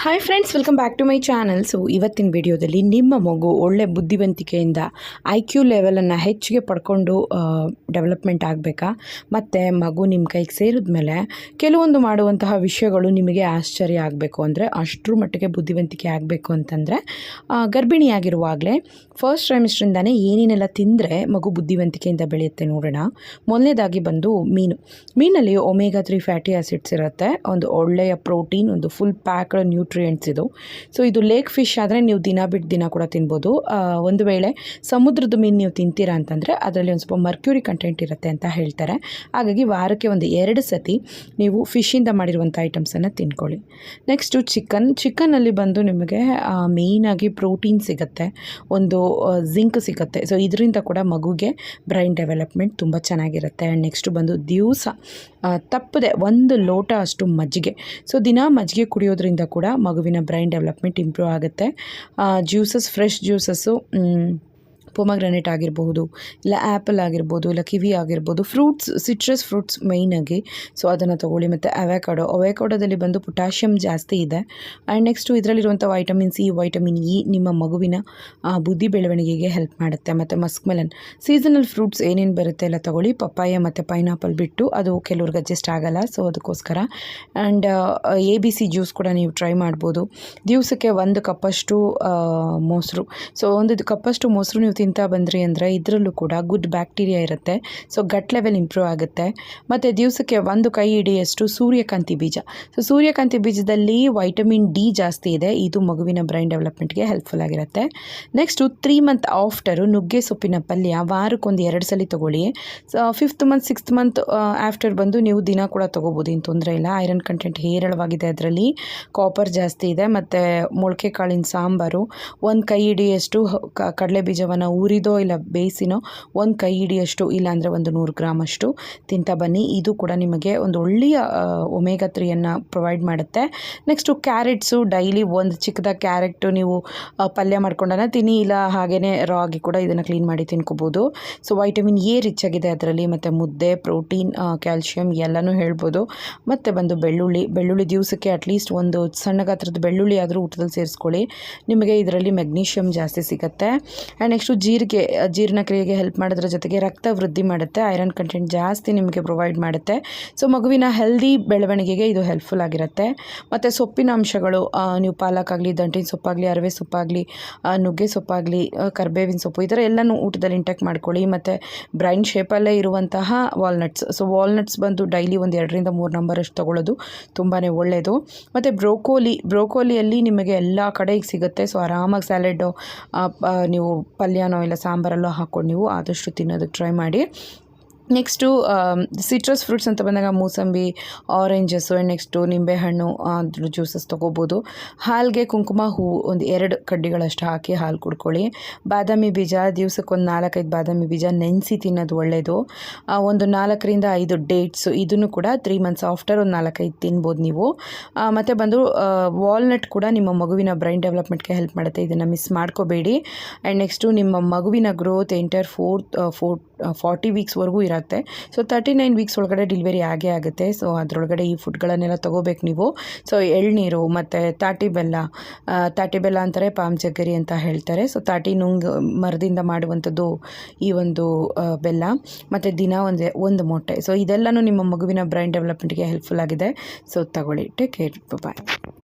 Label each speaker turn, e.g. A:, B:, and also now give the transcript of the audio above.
A: Hi friends welcome back to my channel so ಇವತ್ತಿನ ವಿಡಿಯೋದಲ್ಲಿ ನಿಮ್ಮ ಮಗು ಒಳ್ಳೆ ಬುದ್ಧಿವಂತಿಕೆಯಿಂದ ಐ ಕ್ಯೂ ಲೆವೆಲನ್ನು ಹೆಚ್ಚಿಗೆ ಪಡ್ಕೊಂಡು ಡೆವಲಪ್ಮೆಂಟ್ ಆಗಬೇಕಾ? ಮತ್ತು ಮಗು ನಿಮ್ಮ ಕೈಗೆ ಸೇರಿದ ಮೇಲೆ ಕೆಲವೊಂದು ಮಾಡುವಂತಹ ವಿಷಯಗಳು ನಿಮಗೆ ಆಶ್ಚರ್ಯ ಆಗಬೇಕು. ಅಂದರೆ ಅಷ್ಟರ ಮಟ್ಟಿಗೆ ಬುದ್ಧಿವಂತಿಕೆ ಆಗಬೇಕು ಅಂತಂದರೆ ಗರ್ಭಿಣಿಯಾಗಿರುವಾಗಲೇ ಫಸ್ಟ್ ಟ್ರೈಮಿಸ್ಟ್ರಿಂದಾನೇ ಏನೇನೆಲ್ಲ ತಿಂದರೆ ಮಗು ಬುದ್ಧಿವಂತಿಕೆಯಿಂದ ಬೆಳೆಯುತ್ತೆ ನೋಡೋಣ. ಮೊದಲನೇದಾಗಿ ಬಂದು ಮೀನು. ಮೀನಲ್ಲಿ ಒಮೇಗಾ ತ್ರೀ ಫ್ಯಾಟಿ ಆಸಿಡ್ಸ್ ಇರುತ್ತೆ. ಒಂದು ಒಳ್ಳೆಯ ಪ್ರೋಟೀನ್ ಒಂದು ಫುಲ್ ಪ್ಯಾಕ್ಡ್ ನ್ಯೂಟ್ರಿಯೆಂಟ್ಸ್ ಇದು. ಸೊ ಇದು ಲೇಕ್ ಫಿಶ್ ಆದರೆ ನೀವು ದಿನ ಬಿಟ್ಟು ದಿನ ಕೂಡ ತಿನ್ಬೋದು. ಒಂದು ವೇಳೆ ಸಮುದ್ರದ ಮೀನು ನೀವು ತಿಂತೀರಾ ಅಂತಂದರೆ, ಅದರಲ್ಲಿ ಒಂದು ಸ್ವಲ್ಪ ಮರ್ಕ್ಯೂರಿ ಇರುತ್ತೆ ಅಂತ ಹೇಳ್ತಾರೆ. ಹಾಗಾಗಿ ವಾರಕ್ಕೆ ಒಂದು ಎರಡು ಸತಿ ನೀವು ಫಿಶಿಂದ ಮಾಡಿರುವಂಥ ಐಟಮ್ಸನ್ನು ತಿನ್ಕೊಳ್ಳಿ. ನೆಕ್ಸ್ಟು ಚಿಕನ್ ಚಿಕನಲ್ಲಿ ಬಂದು ನಿಮಗೆ ಮೇಯ್ನಾಗಿ ಪ್ರೋಟೀನ್ ಸಿಗುತ್ತೆ. ಒಂದು ಜಿಂಕ್ ಸಿಗುತ್ತೆ. ಸೊ ಇದರಿಂದ ಕೂಡ ಮಗುಗೆ ಬ್ರೈನ್ ಡೆವಲಪ್ಮೆಂಟ್ ತುಂಬ ಚೆನ್ನಾಗಿರುತ್ತೆ. ಆ್ಯಂಡ್ ನೆಕ್ಸ್ಟು ಬಂದು ದಿವಸ ತಪ್ಪದೆ ಒಂದು ಲೋಟ ಅಷ್ಟು ಮಜ್ಜಿಗೆ. ಸೊ ದಿನ ಮಜ್ಜಿಗೆ ಕುಡಿಯೋದ್ರಿಂದ ಕೂಡ ಮಗುವಿನ ಬ್ರೈನ್ ಡೆವಲಪ್ಮೆಂಟ್ ಇಂಪ್ರೂವ್ ಆಗುತ್ತೆ. ಜ್ಯೂಸಸ್ ಫ್ರೆಶ್ ಜ್ಯೂಸಸ್ಸು ಪೊಮಗ್ರನೇಟ್ ಆಗಿರ್ಬೋದು ಇಲ್ಲ ಆ್ಯಪಲ್ ಆಗಿರ್ಬೋದು, ಇಲ್ಲ ಕಿವಿ ಆಗಿರ್ಬೋದು ಫ್ರೂಟ್ಸ್ ಸಿಟ್ರಸ್ ಫ್ರೂಟ್ಸ್ ಮೈನಾಗಿ ಸೊ ಅದನ್ನು ತೊಗೊಳ್ಳಿ. ಮತ್ತು ಅವೆಕಾಡೋ ಅವೆಕಾಡೋದಲ್ಲಿ ಬಂದು ಪೊಟ್ಯಾಷಿಯಮ್ ಜಾಸ್ತಿ ಇದೆ. ಆ್ಯಂಡ್ ನೆಕ್ಸ್ಟು ಇದರಲ್ಲಿರುವಂಥ ವೈಟಮಿನ್ ಸಿ ವೈಟಮಿನ್ ಇ ನಿಮ್ಮ ಮಗುವಿನ ಬುದ್ಧಿ ಬೆಳವಣಿಗೆಗೆ ಹೆಲ್ಪ್ ಮಾಡುತ್ತೆ. ಮತ್ತು ಮಸ್ಕ್ಮೆಲನ್ ಸೀಸನಲ್ ಫ್ರೂಟ್ಸ್ ಏನೇನು ಬರುತ್ತೆ ಎಲ್ಲ ತೊಗೊಳ್ಳಿ. ಪಪ್ಪಾಯ ಮತ್ತು ಪೈನಾಪಲ್ ಬಿಟ್ಟು ಅದು ಕೆಲವ್ರಿಗೆ ಅಡ್ಜಸ್ಟ್ ಆಗಲ್ಲ. ಸೊ ಅದಕ್ಕೋಸ್ಕರ. And A B C juice ಕೂಡ ನೀವು ಟ್ರೈ ಮಾಡ್ಬೋದು. ದಿವಸಕ್ಕೆ ಒಂದು ಕಪ್ಪಷ್ಟು ಮೊಸರು. ಸೊ ಒಂದು ಕಪ್ಪಷ್ಟು ಮೊಸರು ನೀವು ತಿಂತಾ ಬಂದ್ರಿ ಅಂದರೆ ಇದರಲ್ಲೂ ಕೂಡ ಗುಡ್ ಬ್ಯಾಕ್ಟೀರಿಯಾ ಇರುತ್ತೆ. ಸೊ ಗಟ್ ಲೆವೆಲ್ ಇಂಪ್ರೂವ್ ಆಗುತ್ತೆ. ಮತ್ತು ದಿವಸಕ್ಕೆ ಒಂದು ಕೈ ಹಿಡಿಯಷ್ಟು ಸೂರ್ಯಕಾಂತಿ ಬೀಜ. ಸೊ ಸೂರ್ಯಕಾಂತಿ ಬೀಜದಲ್ಲಿ ವೈಟಮಿನ್ ಡಿ ಜಾಸ್ತಿ ಇದೆ. ಇದು ಮಗುವಿನ ಬ್ರೈನ್ ಡೆವಲಪ್ಮೆಂಟ್ಗೆ ಹೆಲ್ಪ್ಫುಲ್ ಆಗಿರುತ್ತೆ. ನೆಕ್ಸ್ಟು ತ್ರೀ ಮಂತ್ ಆಫ್ಟರು ನುಗ್ಗೆ ಸೊಪ್ಪಿನ ಪಲ್ಯ ವಾರಕ್ಕೊಂದು ಎರಡು ಸಲ ತೊಗೊಳ್ಳಿ. So fifth month sixth month after ಬಂದು ನೀವು ದಿನ ಕೂಡ ತೊಗೋಬೋದು ಏನು ತೊಂದರೆ ಇಲ್ಲ. ಐರನ್ ಕಂಟೆಂಟ್ ಹೇರಳವಾಗಿದೆ ಅದರಲ್ಲಿ. ಕಾಪರ್ ಜಾಸ್ತಿ ಇದೆ. ಮತ್ತು ಮೊಳಕೆ ಕಾಳಿನ ಸಾಂಬಾರು. ಒಂದು ಕೈ ಹಿಡಿಯಷ್ಟು ಕಡಲೆ ಬೀಜವನ್ನು ಉರಿದೋ ಇಲ್ಲ ಬೇಯಿಸಿನೋ ಒಂದು ಕೈ ಹಿಡಿಯಷ್ಟು, ಇಲ್ಲಾಂದರೆ ಒಂದು ನೂರು ಗ್ರಾಮ್ ಅಷ್ಟು ತಿಂತಾ ಬನ್ನಿ. ಇದು ಕೂಡ ನಿಮಗೆ ಒಂದು ಒಳ್ಳೆಯ ಒಮೇಗಾ ತ್ರೀಯನ್ನು ಪ್ರೊವೈಡ್ ಮಾಡುತ್ತೆ. ನೆಕ್ಸ್ಟು ಕ್ಯಾರೆಟ್ಸು, ಡೈಲಿ ಒಂದು ಚಿಕ್ಕದ ಕ್ಯಾರೆಟು ನೀವು ಪಲ್ಯ ಮಾಡ್ಕೊಂಡನ ತಿನ್ನಿ, ಇಲ್ಲ ಹಾಗೆಯೇ ರಾ ಆಗಿ ಕೂಡ ಇದನ್ನು ಕ್ಲೀನ್ ಮಾಡಿ ತಿನ್ಕೋಬೋದು. ಸೊ, ವೈಟಮಿನ್ ಎ ರಿಚ್ ಆಗಿದೆ ಅದರಲ್ಲಿ, ಮತ್ತು ಮುದ್ದೆ, ಪ್ರೋಟೀನ್ ಕ್ಯಾಲ್ಶಿಯಂ ಎಲ್ಲನೂ ಹೇಳ್ಬೋದು. ಮತ್ತು ಬಂದು ಬೆಳ್ಳುಳ್ಳಿ ಬೆಳ್ಳುಳ್ಳಿ ದಿವಸಕ್ಕೆ ಅಟ್ಲೀಸ್ಟ್ ಒಂದು ಸಣ್ಣ ಗಾತ್ರದ ಬೆಳ್ಳುಳ್ಳಿ ಆದರೂ ಊಟದಲ್ಲಿ ಸೇರಿಸ್ಕೊಳ್ಳಿ. ನಿಮಗೆ ಇದರಲ್ಲಿ ಮೆಗ್ನೀಷಿಯಮ್ ಜಾಸ್ತಿ ಸಿಗುತ್ತೆ. ಆ್ಯಂಡ್ ನೆಕ್ಸ್ಟು ಜೀರಿಗೆ ಜೀರ್ಣಕ್ರಿಯೆಗೆ ಹೆಲ್ಪ್ ಮಾಡೋದ್ರ ಜೊತೆಗೆ ರಕ್ತ ವೃದ್ಧಿ ಮಾಡುತ್ತೆ ಐರನ್ ಕಂಟೆಂಟ್ ಜಾಸ್ತಿ ನಿಮಗೆ ಪ್ರೊವೈಡ್ ಮಾಡುತ್ತೆ. ಸೊ ಮಗುವಿನ ಹೆಲ್ದಿ ಬೆಳವಣಿಗೆಗೆ ಇದು ಹೆಲ್ಪ್ಫುಲ್ ಆಗಿರುತ್ತೆ. ಮತ್ತು ಸೊಪ್ಪಿನ ಅಂಶಗಳು ನೀವು ಪಾಲಕ್ಕಾಗಲಿ ದಂಟಿನ ಸೊಪ್ಪಾಗಲಿ, ಅರವೆ ಸೊಪ್ಪಾಗಲಿ ನುಗ್ಗೆ ಸೊಪ್ಪಾಗಲಿ ಕರ್ಬೇವಿನ ಸೊಪ್ಪು ಈ ಥರ ಎಲ್ಲನೂ ಊಟದಲ್ಲಿ ಇಂಟೆಕ್ಟ್ ಮಾಡ್ಕೊಳ್ಳಿ. ಮತ್ತು ಬ್ರೈನ್ ಶೇಪಲ್ಲೇ ಇರುವಂತಹ ವಾಲ್ನಟ್ಸ್ ಸೊ ವಾಲ್ನಟ್ಸ್ ಬಂದು ಡೈಲಿ ಒಂದು ಎರಡರಿಂದ ಮೂರು ನಂಬರ್ ಅಷ್ಟು ತೊಗೊಳ್ಳೋದು ತುಂಬಾ ಒಳ್ಳೆಯದು ಮತ್ತು ಬ್ರೋಕೋಲಿ, ಬ್ರೋಕೋಲಿಯಲ್ಲಿ ನಿಮಗೆ ಎಲ್ಲ ಕಡೆ ಈಗ ಸಿಗುತ್ತೆ. ಸೊ ಆರಾಮಾಗಿ ಸ್ಯಾಲೆಡ್ಡು ನೀವು ಪಲ್ಯನೋ ಇಲ್ಲ ಸಾಂಬಾರಲ್ಲೋ ಹಾಕ್ಕೊಂಡು ನೀವು ಆದಷ್ಟು ತಿನ್ನೋದಕ್ಕೆ ಟ್ರೈ ಮಾಡಿ. ನೆಕ್ಸ್ಟು ಸಿಟ್ರಸ್ ಫ್ರೂಟ್ಸ್ ಅಂತ ಬಂದಾಗ ಮೂಸಂಬಿ ಆರೆಂಜಸ್ಸು ಆ್ಯಂಡ್ ನೆಕ್ಸ್ಟು ನಿಂಬೆಹಣ್ಣು ಅದ್ರ ಜ್ಯೂಸಸ್ ತೊಗೋಬೋದು. ಹಾಲಿಗೆ ಕುಂಕುಮ ಹೂವು ಒಂದು ಎರಡು ಕಡ್ಡಿಗಳಷ್ಟು ಹಾಕಿ ಹಾಲು ಕುಡ್ಕೊಳ್ಳಿ. ಬಾದಾಮಿ ಬೀಜ, ದಿವ್ಸಕ್ಕೊಂದು ನಾಲ್ಕೈದು ಬಾದಾಮಿ ಬೀಜ ನೆನೆಸಿ ತಿನ್ನೋದು ಒಳ್ಳೆಯದು ಒಂದು ನಾಲ್ಕರಿಂದ ಐದು ಡೇಟ್ಸು ಇದನ್ನು ಕೂಡ ತ್ರೀ ಮಂತ್ಸ್ ಆಫ್ಟರ್ ಒಂದು ನಾಲ್ಕೈದು ತಿನ್ಬೋದು ನೀವು. ಮತ್ತು ಬಂದು ವಾಲ್ನಟ್ ಕೂಡ ನಿಮ್ಮ ಮಗುವಿನ ಬ್ರೈನ್ ಡೆವಲಪ್ಮೆಂಟ್ಗೆ ಹೆಲ್ಪ್ ಮಾಡುತ್ತೆ. ಇದನ್ನು ಮಿಸ್ ಮಾಡ್ಕೋಬೇಡಿ. ಆ್ಯಂಡ್ ನೆಕ್ಸ್ಟು ನಿಮ್ಮ ಮಗುವಿನ growth enter fourth four forty ವೀಕ್ಸ್ವರೆಗೂ ಇರುತ್ತೆ. ಸೊ ತರ್ಟಿ ನೈನ್ ವೀಕ್ಸ್ ಒಳಗಡೆ ಡಿಲಿವರಿ ಆಗೇ ಆಗುತ್ತೆ. ಸೊ, ಅದರೊಳಗಡೆ ಈ ಫುಡ್ಗಳನ್ನೆಲ್ಲ ತೊಗೋಬೇಕು ನೀವು. ಸೊ, ಎಳ್ನೀರು ಮತ್ತು ತಾಟಿ ಬೆಲ್ಲ ತಾಟಿ ಬೆಲ್ಲ ಅಂತಾರೆ ಪಾಮ್ ಚಕ್ಕರಿ ಅಂತ ಹೇಳ್ತಾರೆ. ಸೊ, ತಾಟಿ ನುಂಗ್ ಮರದಿಂದ ಮಾಡುವಂಥದ್ದು ಈ ಒಂದು ಬೆಲ್ಲ. ಮತ್ತು ದಿನ ಒಂದು ಒಂದು ಮೊಟ್ಟೆ. ಸೊ, ಇದೆಲ್ಲನೂ ನಿಮ್ಮ ಮಗುವಿನ ಬ್ರೈನ್ ಡೆವಲಪ್ಮೆಂಟ್ಗೆ ಹೆಲ್ಪ್ಫುಲ್ ಆಗಿದೆ. ಸೊ, ತಗೊಳ್ಳಿ. Take care. ಬಾಯ್